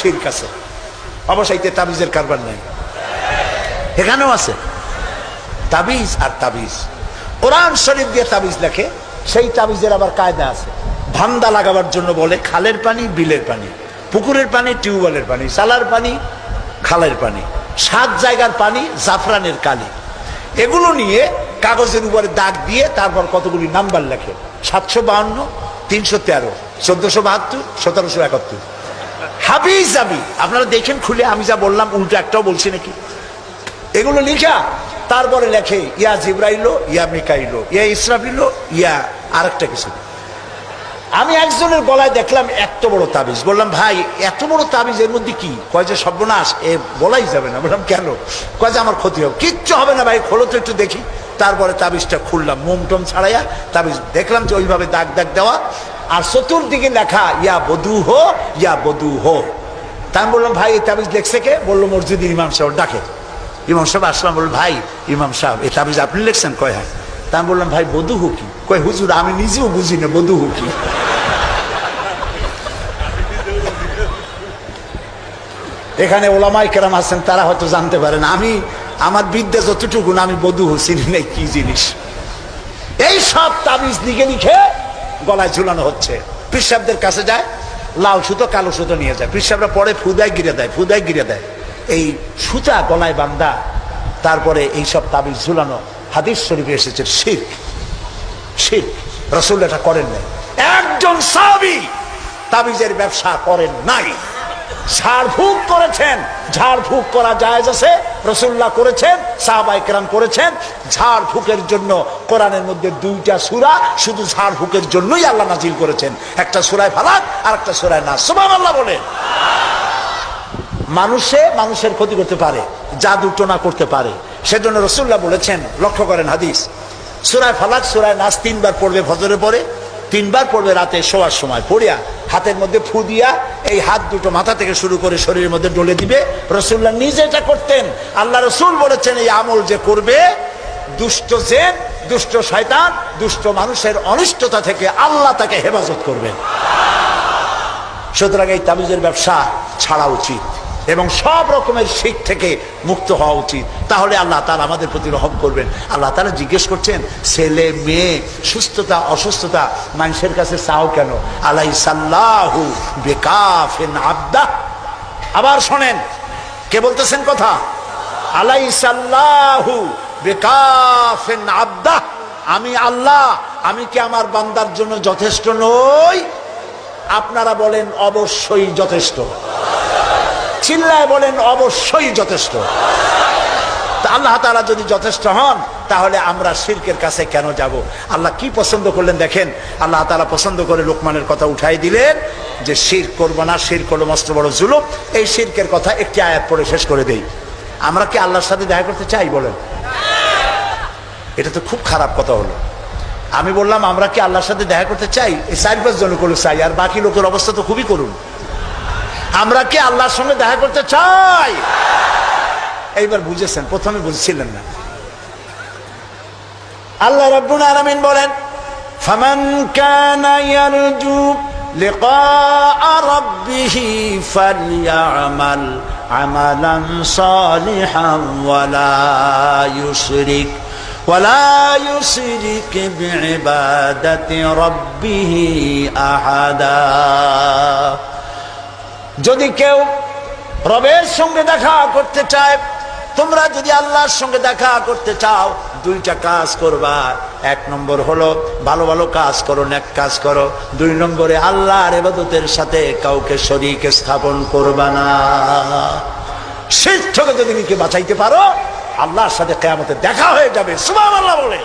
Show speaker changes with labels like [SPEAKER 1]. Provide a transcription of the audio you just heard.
[SPEAKER 1] শির্ক আছে। অবশ্যই তে তাবিজের কারবার নাই। এখানেও আছে। তাবিজ আর তাবিজ। কোরআন শরীফ দিয়ে তাবিজ লেখে, সেই তাবিজের আবার কায়দা আছে। ধান্দা লাগাবার জন্য বলে খালের পানি, বিলের পানি, পুকুরের পানি, টিউবওয়েলের পানি, সালার পানি, খালের পানি, সাত জায়গার পানি, জাফরানের কালি। এগুলো নিয়ে কাগজের উপরে দাগ দিয়ে তারপর কতগুলি নাম্বার লেখে? সাতশো বাহান্ন, তিনশো তেরো, চোদ্দশো বাহাত্তর, সতেরোশো একাত্তর। হাবিজ আমি। আপনারা দেখেন খুলে আমি যা বললাম, উল্টো একটাও বলছি নাকি? এগুলো লিখা, তারপরে লেখে, ইয়া জিব্রাইলো ইয়া মিকাইলো ইয়া ইসরাফিলো ইয়া আরেকটা কিছু। আমি একজনের গলায় দেখলাম এত বড় তাবিজ। বললাম, ভাই, এত বড় তাবিজ, এর মধ্যে কি? কয় যে, সর্বনাশ, এ বলাই যাবে না। বললাম, কেন? কয় যে, আমার ক্ষতি হবে। কিচ্ছু হবে না, ভাই, খোলো তো একটু দেখি। তারপরে তাবিজটা খুললাম মোম টোম ছাড়াইয়া তাবিজ দেখলাম যে, ওইভাবে দাগ দাগ দেওয়া। আর চতুর্দিকে লেখা, ইয়া বধু হো, ইয়া বধু হো। তা আমি বললাম, ভাই, এই তাবিজ লেখছে কে? বলল মসজিদের ইমাম সাহেব ডাকে। ইমাম সাহেব আসলাম বলল ভাই, ইমাম সাহেব, এই তাবিজ আপনি লিখছেন কয় হ্যাঁ তা আমি বললাম, ভাই, বধু হু কি? কয়, হুজুর, আমি নিজেও বুঝি না, বধু হুকি এখানে ওলামাই কেরাম আছেন, তারা হয়তো জানতে পারেন। আমি, আমার বিদ্যা যতটুকু আমি বধু চিনি নেই কি জিনিস। এই সব তাবিজ লিখে লিখে গলায় ঝুলানো হচ্ছে। পিসাবদের কাছে যায়, লাল সুতো, কালো সুতো নিয়ে যায়। পিসাবরা পরে ফুদায় গিরে দেয়, ফুদায় গিরে দেয়। এই সুতা, গলায় বান্দা, তারপরে এই সব তাবিজ ঝুলানো, হাদিস শরীফে এসেছে, শির। শির। রসুল এটা করেন নাই। একজন সাবি তাবিজের ব্যবসা করেন নাই। ঝাড়ফুঁক করেছেন। ঝাড়ফুঁক করা আছে রসুল্লাহ করেছেন সাহাবাই কেরাম করেছেন। ঝাড়ফুঁকের জন্য কোরআনের মধ্যে দুইটা সুরা, শুধু ঝাড়ফুঁকের জন্যই আল্লাহ নাজিল করেছেন। একটা সুরায় ফালাক আর একটা সুরায় না সুবান আল্লাহ বলেন। মানুষে মানুষের ক্ষতি করতে পারে, জাদু টোনা করতে পারে। সেজন্য রসুল্লাহ বলেছেন, লক্ষ্য করেন হাদিস। সুরায় ফালাক, সুরায় নাচ তিনবার পড়বে ফজরে পরে তিনবার পড়বে রাতে শোয়ার সময়। পড়িয়া হাতের মধ্যে ফু দিয়া এই হাত দুটো মাথা থেকে শুরু করে শরীরের মধ্যে ডলে দিবে। রসুল্লাহ নিজে এটা করতেন। আল্লাহ রসুল বলেছেন, এই আমল যে করবে, দুষ্ট জেন, দুষ্ট শয়তান, দুষ্ট মানুষের অনিষ্টতা থেকে আল্লাহ তাকে হেফাজত করবেন। সুতরাং এই তাবিজের ব্যবসা ছাড়া উচিত। এবং সব রকমের শিখ থেকে মুক্ত হওয়া উচিত। তাহলে আল্লাহ তালা আমাদের প্রতি রহম করবেন। আল্লাহ তালা জিজ্ঞেস করছেন, ছেলে, মেয়ে, সুস্থতা, অসুস্থতা, মানুষের কাছে চাও কেন? আলাই সাল্লাহু বেকাফেন আবদা। আবার শোনেন, কে বলতেছেন কথা? আলাই সাল্লাহু বেকাফেন আবদা। আমি আল্লাহ, আমি কি আমার বান্দার জন্য যথেষ্ট নই? আপনারা বলেন, অবশ্যই যথেষ্ট। চিল্লায় বলেন, অবশ্যই যথেষ্ট। আল্লাহ তারা যদি যথেষ্ট হন, তাহলে আমরা শির্কের কাছে কেন যাব? আল্লাহ কি পছন্দ করলেন দেখেন? আল্লাহ তারা পছন্দ করে লোকমানের কথা উঠাই দিলেন যে, শির করব না, শির করল মস্ত বড় জুলুম। এই শির্কের কথা একটি আয়াত পড়ে শেষ করে দেই। আমরা কি আল্লাহর সাথে দেখা করতে চাই বলেন? এটা তো খুব খারাপ কথা হলো। আমি বললাম, আমরা কি আল্লাহর সাথে দেখা করতে চাই? এই চার পাঁচ জন করল চাই। আর বাকি লোকের অবস্থা তো খুবই করুন আমরা কি আল্লাহর সঙ্গে দেখা করতে চাই এইবার বুঝেছেন প্রথমে বুঝছিলেন না আল্লাহ রব্বুল আলামিন বলেন ফামান কানা ইয়ারজু লিকাআ রাব্বিহি ফালইআমাল আমালান সালিহান ওয়ালা ইউশরিক ولا يشرك بعبادة ربه أحدا যদি কেউ রবের সঙ্গে দেখা করতে চায়, তোমরা যদি আল্লাহর সঙ্গে দেখা করতে চাও, দুইটা কাজ করবা। এক নম্বর হলো, ভালো ভালো কাজ করো এক কাজ করো। দুই নম্বরে, আল্লাহর এবাদতের সাথে কাউকে শরীকে স্থাপন করবা না। শীত থেকে যদি নিজেকে বাঁচাইতে পারো, আল্লাহর সাথে কেয়ামতে দেখা হয়ে যাবে। সুবাহ আল্লাহ বলে।